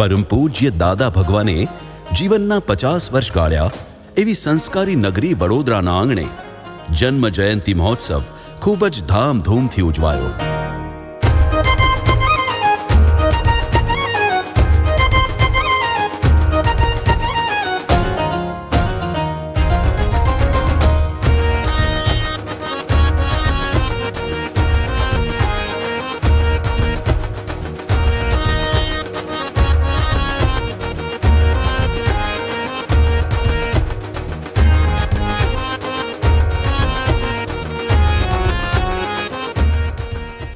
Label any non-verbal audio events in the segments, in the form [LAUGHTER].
પરમ પૂજ્ય દાદા ભગવાને જીવનના પચાસ વર્ષ ગાળ્યા એવી સંસ્કારી નગરી વડોદરાના આંગણે જન્મ જયંતિ મહોત્સવ ખૂબ જ ધામધૂમથી ઉજવાયો.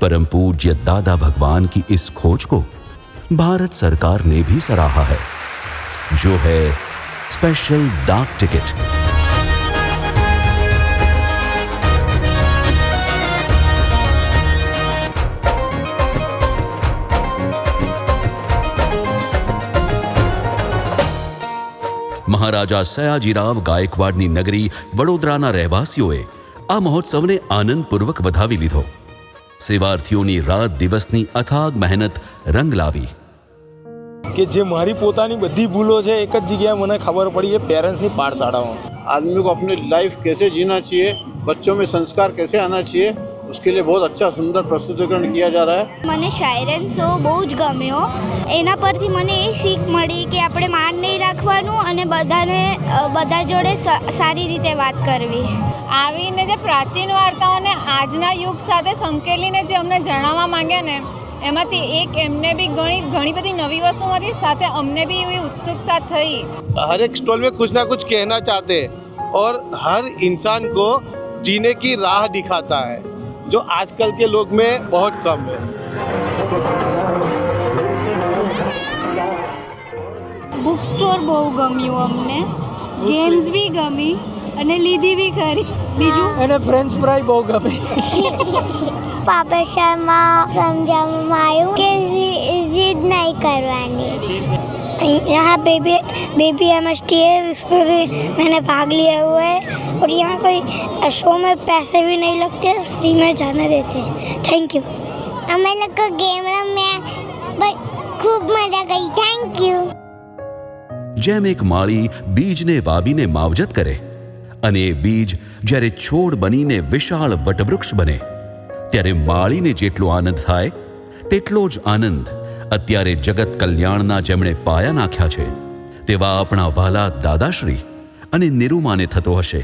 परम पूज्य दादा भगवान की इस खोज को भारत सरकार ने भी सराहा है जो है स्पेशल डाक टिकट મહારાજા સયાજીરાવ ગાયકવાડની નગરી વડોદરાના રહેવાસીઓએ આ મહોત્સવને આનંદપૂર્વક વધાવી લીધો સેવાર્થીઓની રાત દિવસની અથાગ મહેનત રંગ લાવી કે જે મારી પોતાની બધી ભૂલો છે એક જ જગ્યાએ મને ખબર પડી એ પેરેન્ટ્સની પાઠશાળામાં आदमी को अपनी लाइफ कैसे जीना चाहिए बच्चों में संस्कार कैसे आना चाहिए उसके लिए बहुत अच्छा सुंदर प्रस्तुतिकरण किया जा रहा है મને શાયરન શો બહુ જ ગમ્યો એના પરથી મને એ શીખ મળી કે આપણે માન નહીં રાખવાનું અને બધાને અ, બધા જોડે સ- સારી રીતે વાત કરવી આવીને જે પ્રાચીન વાર્તાઓને આજના યુગ સાથે સંકેલીને જે અમને જણાવવા માંગ્યા ને એમાંથી એક એમને બી ઘણી ઘણી બધી નવી વસ્તુમાંથી સાથે અમને બી એવી ઉત્સુકતા થઈ हर एक स्टॉल में कुछ ना कुछ कहना चाहते हैं और हर इंसान को जीने की राह दिखाता है जो आजकल के लोग में बहुत कम है બુક સ્ટોર બહુ ગમ્યું અમને ગેમ્સ બી ગમી અને લીધી બી ખરી બીજું અને ફ્રેન્ચ ફ્રાય બહુ ગમે [LAUGHS] પાપડ શાળમાં સમજાવવામાં આવ્યું કે જીદ નહીં કરવાની यहाँ baby baby M S T है उसमें भी मैंने भाग लिया हुआ है और यहाँ कोई शो में पैसे भी नहीं लगते फ्री में जाने देते हैं थैंक यू અમે લોકો ગેમ રમ્યા ખૂબ મજા ગઈ થેન્ક યુ જેમ એક માળી બીજને વાવીને માવજત કરે અને એ બીજ જ્યારે છોડ બનીને વિશાળ વટવૃક્ષ બને ત્યારે માળીને જેટલો આનંદ થાય તેટલો જ આનંદ અત્યારે જગત કલ્યાણના જેમણે પાયા નાખ્યા છે, તેવા આપણા વાલા દાદાશ્રી અને નિરૂમાને થતો હશે.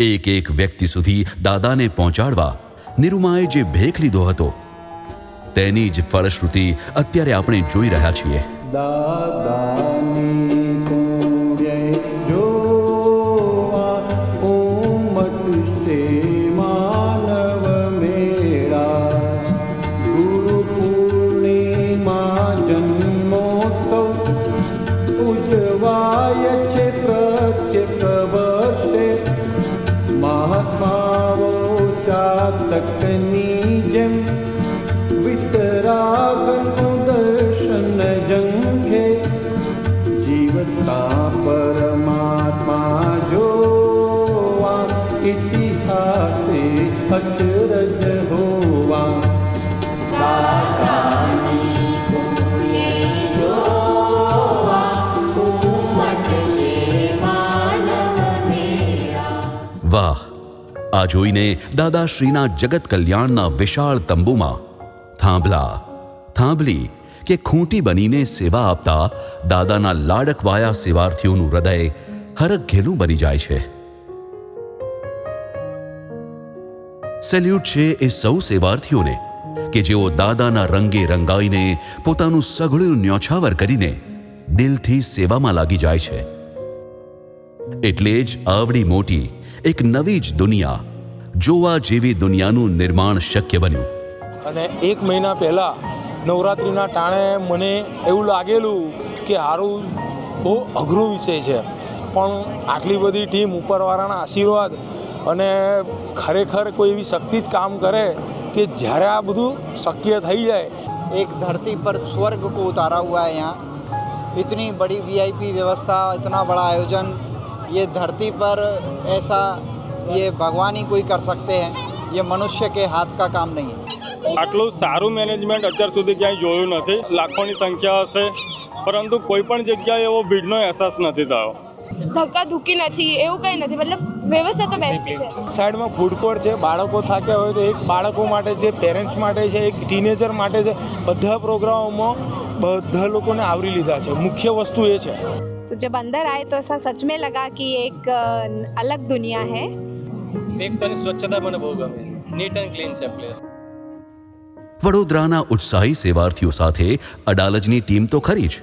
એક એક વ્યક્તિ સુધી દાદાને પહોંચાડવા નિરૂમાએ જે ભેખ લીધો હતો, તેની જ ફળશ્રુતિ અત્યારે આપણે જોઈ રહ્યા છીએ. દાદાની ચાતકની જેમ વિતરાગનું દર્શન જંખે જીવતા પરમાત્મા જોવા ઇતિહાસે અચરજ હોવા વાહ આ જોઈને દાદાશ્રીના જગત કલ્યાણના વિશાળ તંબુમાં થાંભલા, થાંભલી કે ખૂંટી બનીને સેવા આપતા દાદાના લાડકવાયા સેવાર્થીઓનું હૃદય હરખઘેલું બની જાય છે. સેલ્યુટ છે એ સૌ સેવાર્થીઓને કે જેઓ દાદાના રંગે રંગાઈને પોતાનું સઘળું ન્યોછાવર કરીને દિલથી સેવામાં લાગી જાય છે. એટલે જ આવડી મોટી એક નવી જ દુનિયા જોવા જેવી દુનિયાનું નિર્માણ શક્ય બન્યું અને એક મહિના પહેલાં નવરાત્રિના ટાણે મને એવું લાગેલું કે સારું બહુ અઘરો વિષય છે પણ આટલી બધી ટીમ ઉપરવાળાના આશીર્વાદ અને ખરેખર કોઈ એવી શક્તિ જ કામ કરે કે જ્યારે આ બધું શક્ય થઈ જાય एक धरती पर स्वर्ग को उतारा हुआ है यहाँ इतनी बड़ी वीआईपी व्यवस्था इतना बड़ा आयोजन ये धरती पर ऐसा ये भगवान ही कोई कर सकते हैं ये मनुष्य के हाथ का काम नहीं है આટલું સારું મેનેજમેન્ટ અત્યાર સુધી ક્યાંય જોયું નથી લાખોની સંખ્યા હશે પરંતુ કોઈ પણ જગ્યાએ એવો ભીડનો અહેસાસ નથી થયો ધક્કા ધુક્કી નથી એવું કંઈ નથી મતલબ વ્યવસ્થા તો બેસ્ટ છે સાઈડમાં ફૂડ કોર્ટ છે બાળકો થાક્યા હોય તો એક બાળકો માટે છે પેરેન્ટ્સ માટે છે એક ટીનેજર માટે છે બધા પ્રોગ્રામોમાં બધા લોકોને આવરી લીધા છે મુખ્ય વસ્તુ એ છે तो जब अंदर आए तो ऐसा सच में लगा कि एक अलग दुनिया है। એક તો સ્વચ્છતા મને વડોદરાના ઉત્સાહી સેવાર્થીઓ સાથે અડાલજની ટીમ તો ખરી જ.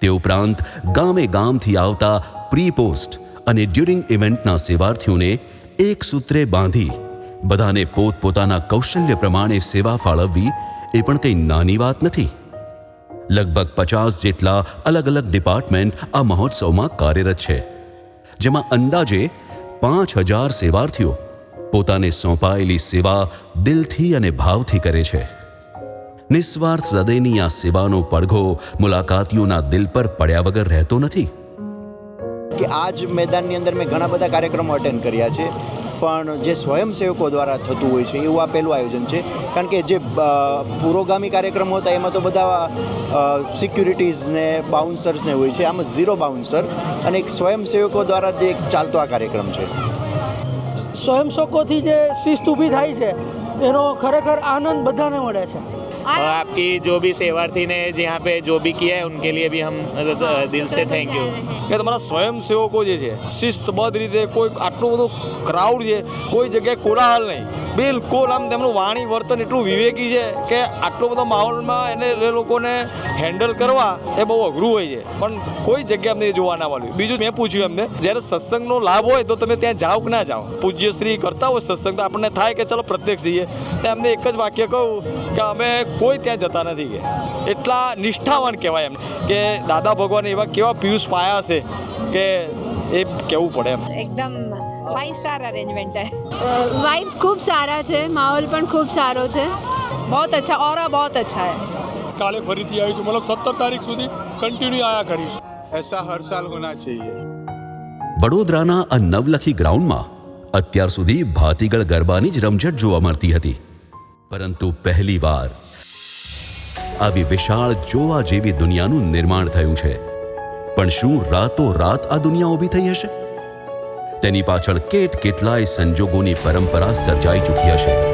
તે ઉપરાંત ગામે ગામથી આવતા પ્રી પોસ્ટ અને ડ્યુરિંગ ઇવેન્ટના સેવાર્થીઓને એક સૂત્રે બાંધી બધાને પોતપોતાના કૌશલ્ય પ્રમાણે સેવા ફાળવવી એ પણ કંઈ નાની વાત નથી. લગભગ પચાસ જેટલા અલગ અલગ ડિપાર્ટમેન્ટ આ મહોત્સવમાં કાર્યરત છે, જેમાં અંદાજે પાંચ હજાર સેવાર્થીઓ પોતાને સોંપાયેલી સેવા દિલથી અને ભાવથી કરે છે. નિસ્વાર્થ હૃદયની આ સેવાનો પડઘો મુલાકાતીઓના દિલ પર પડ્યા વગર રહેતો નથી. કે આ જ મેદાનની અંદર મેં ઘણા બધા કાર્યક્રમો અટેન્ડ કર્યા છે. પણ જે સ્વયંસેવકો દ્વારા થતું હોય છે, એવું આ પહેલું આયોજન છે. કારણ કે જે પુરોગામી કાર્યક્રમો હતા, એમાં તો બધા સિક્યુરિટીઝને બાઉન્સર્સને હોય છે, આમાં ઝીરો બાઉન્સર અને એક સ્વયંસેવકો દ્વારા જે ચાલતો આ કાર્યક્રમ છે. સ્વયંસેવકોથી જે શિસ્ત ઊભી થાય છે, એનો ખરેખર આનંદ બધાને મળે છે. और आपकी जो भी सेवार्थी ने यहाँ पे जो भी किया है उनके लिए भी हम मतलब, दिल से थैंक यू કે તમારા સ્વયંસેવકો જે છે શિસ્તબદ્ધ રીતે કોઈ આટલું બધું ક્રાઉડ છે કોઈ જગ્યાએ કોલાહલ નહીં બિલકુલ આમ તેમનું વાણી વર્તન એટલું વિવેકી છે કે આટલો બધો માહોલમાં એને એ લોકોને હેન્ડલ કરવા એ બહુ અઘરું હોય છે પણ કોઈ જગ્યા અમને એ જોવા ના મળ્યું બીજું મેં પૂછ્યું એમને જ્યારે સત્સંગનો લાભ હોય તો તમે ત્યાં જાઓ કે ના જાઓ પૂજ્યશ્રી કરતા હોય સત્સંગ તો આપણને થાય કે ચલો પ્રત્યક્ષ જઈએ તો એમને એક જ વાક્ય કહું કે અમે કોઈ ત્યાં જતા નથી કે. એટલા નિષ્ઠાવાન કહેવાય એમ. કે દાદા ભગવાન એવા કેવા પિયુષ પાયા છે કે એ કેવું પડે એમ. એકદમ ફાઇવ સ્ટાર અરેન્જમેન્ટ હે. વાઇબ્સ ખૂબ સારા છે માહોલ પણ ખૂબ સારો છે. બહુ અચ્છા ઓરા બહુ અચ્છા હે. કાલે ફરીથી આવી છું મતલબ સત્તર તારીખ સુધી કન્ટિન્યુ આયા કરીશ. એસા હર સાલ હોના ચાહીએ. વડોદરાના આ નવલખી ગ્રાઉન્ડમાં અત્યાર સુધી ભાતીગળ ગરબાની જ રમઝટ જોવા મળતી હતી. પરંતુ પહેલી વાર આવી વિશાળ જોવા જેવી દુનિયાનું નિર્માણ થયું છે. પણ શું રાતો રાત આ દુનિયા ઊભી થઈ હશે? તેની પાછળ કેટ કેટલાય સંજોગોની પરંપરા સર્જાઈ ચૂકી હશે.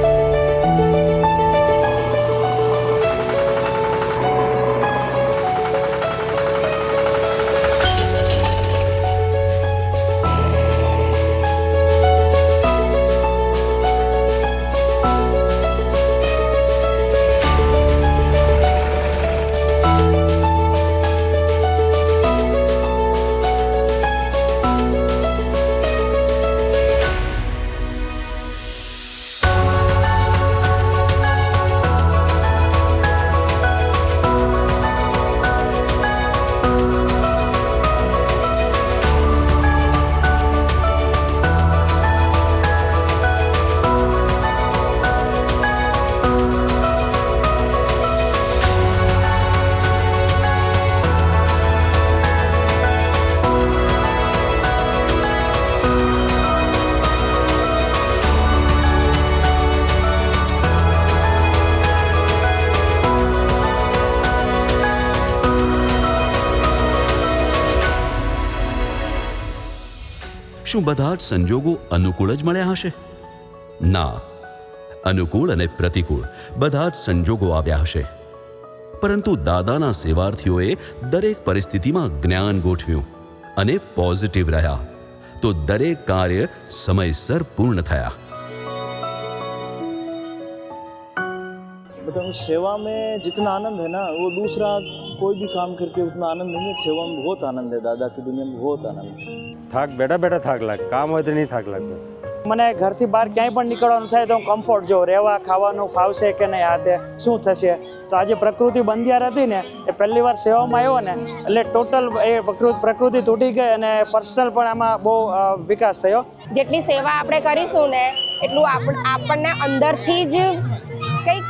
શું બધા જ સંજોગો અનુકૂળ જ મળ્યા હશે? ના. અનુકૂળ અને પ્રતિકૂળ બધા જ સંજોગો આવ્યા હશે. પરંતુ દાદાના સેવાર્થીઓએ દરેક પરિસ્થિતિમાં જ્ઞાન ગોઠવ્યું અને પોઝિટિવ રહ્યા. તો દરેક કાર્ય સમયસર પૂર્ણ થયા. मतलब सेवा में जितना आनंद है ना वो दूसरा कोई भी काम करके उतना आनंद नहीं है सेवा में बहुत आनंद है दादा की दुनिया में बहुत आनंद છે થાક બેઠા બેઠા થાક લાગે કામ હોય તો નહીં થાક લાગતો મને ઘરથી બહાર ક્યાંય પણ નીકળવાનું થાય તો હું કમ્ફર્ટ જો રહેવા ખાવાનું ફાવશે કે નહીં આ તે શું થશે તો આજે પ્રકૃતિ બંધિયાર હતી ને એ પહેલી વાર સેવામાં આવ્યો ને એટલે ટોટલ એ પ્રકૃતિ પ્રકૃતિ તૂટી ગઈ અને પર્સનલ પણ આમાં બહુ અ, વિકાસ થયો જેટલી સેવા આપણે કરીશું ને એટલું આપણ- આપણને અંદરથી જ કંઈક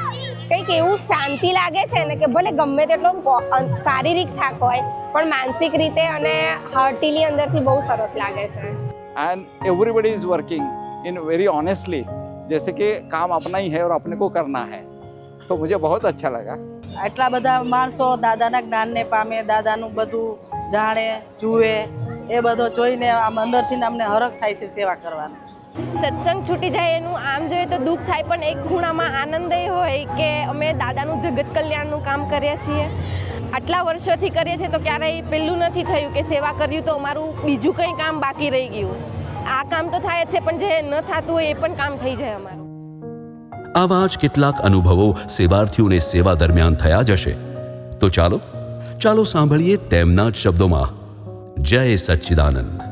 કંઈક એવું શાંતિ લાગે છે ને કે ભલે ગમે તેટલો બો- અ, શારીરિક થાક હોય પણ માનસિક રીતે અને હાર્ટીલી અંદરથી બહુ સરસ લાગે છે and everybody is working in very honestly जैसे कि काम अपना ही है और अपने को करना है तो मुझे बहुत अच्छा लगा આટલા બધા માણસો દાદાના જ્ઞાનને પામે દાદાનું બધું જાણે જુએ એ બધો જોઈને આમ અંદરથી અમને હરખ થાય છે સેવા કરવાનો સત્સંગ છૂટી જાય એનું આમ જોઈએ તો દુઃખ થાય, પણ એક ખૂણામાં આનંદ એ હોય કે અમે દાદાનું જગત કલ્યાણનું કામ કરીએ છીએ. આટલા વર્ષોથી કરીએ છીએ તો ક્યારેય પેલું નથી થયું કે સેવા કર્યું તો અમારું બીજું કંઈ કામ બાકી રહી ગયું. આ કામ તો થાય જ છે, પણ જે ન થતું હોય એ પણ કામ થઈ જાય અમારું. આવા જ કેટલાક અનુભવો સેવાર્થીઓને સેવા દરમિયાન થયા જશે તો ચાલો ચાલો સાંભળીએ તેમના જ શબ્દોમાં. જય સચ્ચિદાનંદ.